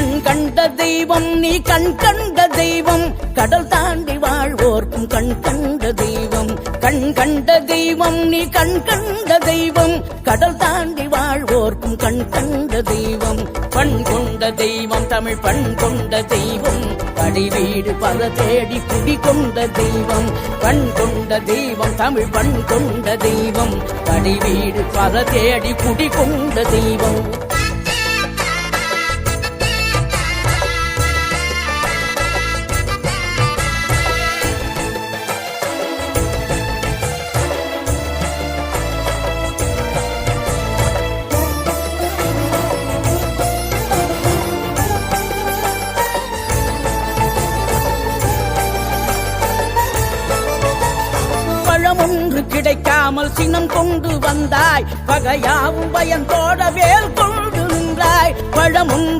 கண் கண்ட தெய்வம் நீ கண் கண்ட தெய்வம். கடல் தாண்டி வாழ்வோர்க்கும் கண் கண்ட தெய்வம். கண் கண்ட தெய்வம் நீ கண் கண்ட தெய்வம். கடல் தாண்டி வாழ்வோர்க்கும் கண் கண்ட தெய்வம். பண் கொண்ட தெய்வம் தமிழ் பண் கொண்ட தெய்வம். படி வீடு பல தேடி குடி கொண்ட தெய்வம். பண் கொண்ட தெய்வம் தமிழ் பண் கொண்ட தெய்வம். படி வீடு பல தேடி குடி கொண்ட தெய்வம். ஒன்று கிடைக்காமல் சினம் கொண்டு வந்தாய். பகையாவும் பயன் பயந்தோட வேல் கொண்டு நின்றாய். பழமும்